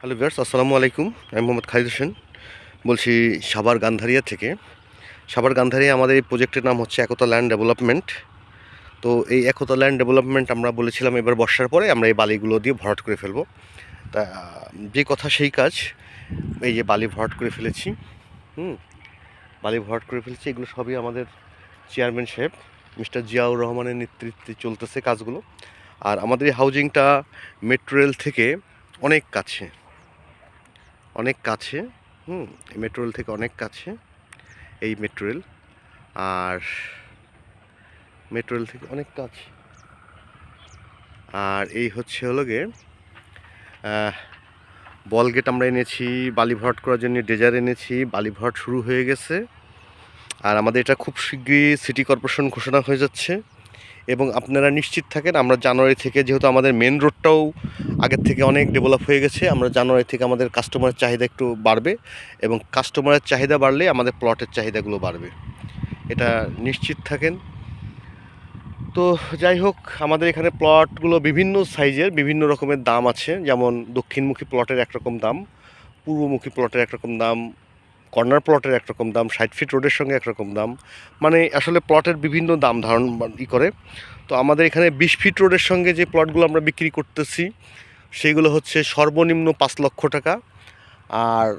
Hello viewers, আসসালামু আলাইকুম। আমি মোহাম্মদ খালিদ হোসেন। বলছি সাভার গান্ধারিয়া থেকে। সাভার গান্ধারিয়া আমাদের এই প্রজেক্টের নাম হচ্ছে একতা ল্যান্ড ডেভেলপমেন্ট। তো এই একতা ল্যান্ড ডেভেলপমেন্ট আমরা বলেছিলাম এবার বর্ষার পরে আমরা এই বালিগুলো দিয়ে ভরাট করে ফেলব। তা, যে কথা সেই কাজ, এই যে বালি ভরাট করে ফেলেছি, হুম, বালি ভরাট করে ফেলেছি, এগুলো সবই আমাদের চেয়ারম্যান সাহেব, মিস্টার জিয়াউর রহমানের নেতৃত্বে চলতেছে কাজগুলো। আর আমাদের এই হাউজিংটা মেট্রো রেল থেকে অনেক কাছে। অনেক কাছে, হুম মেট্রো রেল থেকে অনেক কাছে, এই মেট্রো রেল আর মেট্রো রেল থেকে অনেক কাছে। আর এই হচ্ছে হলো গে বল গেট আমরা এনেছি বালি ভরাট করার জন্য ডেজার এনেছি বালি ভরাট শুরু হয়ে গেছে। আর আমাদের এটা খুব শীঘ্রই সিটি কর্পোরেশন ঘোষণা হয়ে যাচ্ছে। এবং আপনারা নিশ্চিত থাকেন, আমরা জানুয়ারি থেকে যেহেতু আমাদের মেন রোডটাও আগের থেকে অনেক ডেভেলপ হয়ে গেছে, আমরা জানুয়ারি থেকে আমাদের কাস্টমারের চাহিদা একটু বাড়বে এবং কাস্টমারের চাহিদা বাড়লে আমাদের প্লটের চাহিদাগুলো বাড়বে। এটা নিশ্চিত থাকেন। তো যাই হোক, আমাদের এখানে প্লটগুলো বিভিন্ন সাইজের বিভিন্ন রকমের দাম আছে। যেমন দক্ষিণমুখী প্লটের একরকম দাম, পূর্বমুখী প্লটের একরকম দাম কর্নার প্লটের একরকম দাম, ষাট ফিট রোডের সঙ্গে একরকম দাম। মানে আসলে প্লটের বিভিন্ন দাম ধারণ ই করে। তো আমাদের এখানে বিশ ফিট রোডের সঙ্গে যে প্লটগুলো আমরা বিক্রি করতেছি সেইগুলো হচ্ছে সর্বনিম্ন পাঁচ লক্ষ টাকা। আর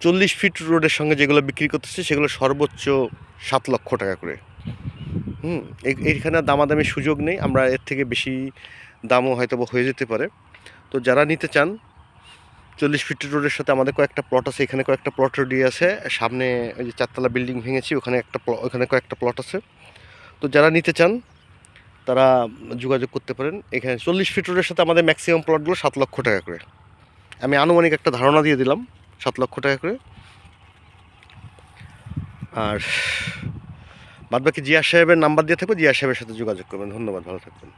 চল্লিশ ফিট রোডের সঙ্গে যেগুলো বিক্রি করতেছি, সেগুলো সর্বোচ্চ সাত লক্ষ টাকা করে। হুম এই- এইখানে দামাদামি সুযোগ নেই। আমরা এর থেকে বেশি দামও হয়তো হয়ে যেতে পারে। তো যারা নিতে চান চল্লিশ ফিট রোডের সাথে আমাদের কয়েকটা প্লট আছে, এখানে কয়েকটা প্লট রেডি আছে। সামনে ওই যে চারতলা বিল্ডিং ভেঙেছি, ওখানে একটা ওখানে কয়েকটা প্লট আছে। তো যারা নিতে চান, তারা যোগাযোগ করতে পারেন। এখানে চল্লিশ ফিট রোডের সাথে আমাদের ম্যাক্সিমাম প্লটগুলো সাত লক্ষ টাকা করে। আমি আনুমানিক একটা ধারণা দিয়ে দিলাম, সাত লক্ষ টাকা করে। আর বাদবাকি জিয়া সাহেবের নাম্বার দিয়ে থাকবে, জিয়া সাহেবের সাথে যোগাযোগ করবেন। ধন্যবাদ, ভালো থাকবেন।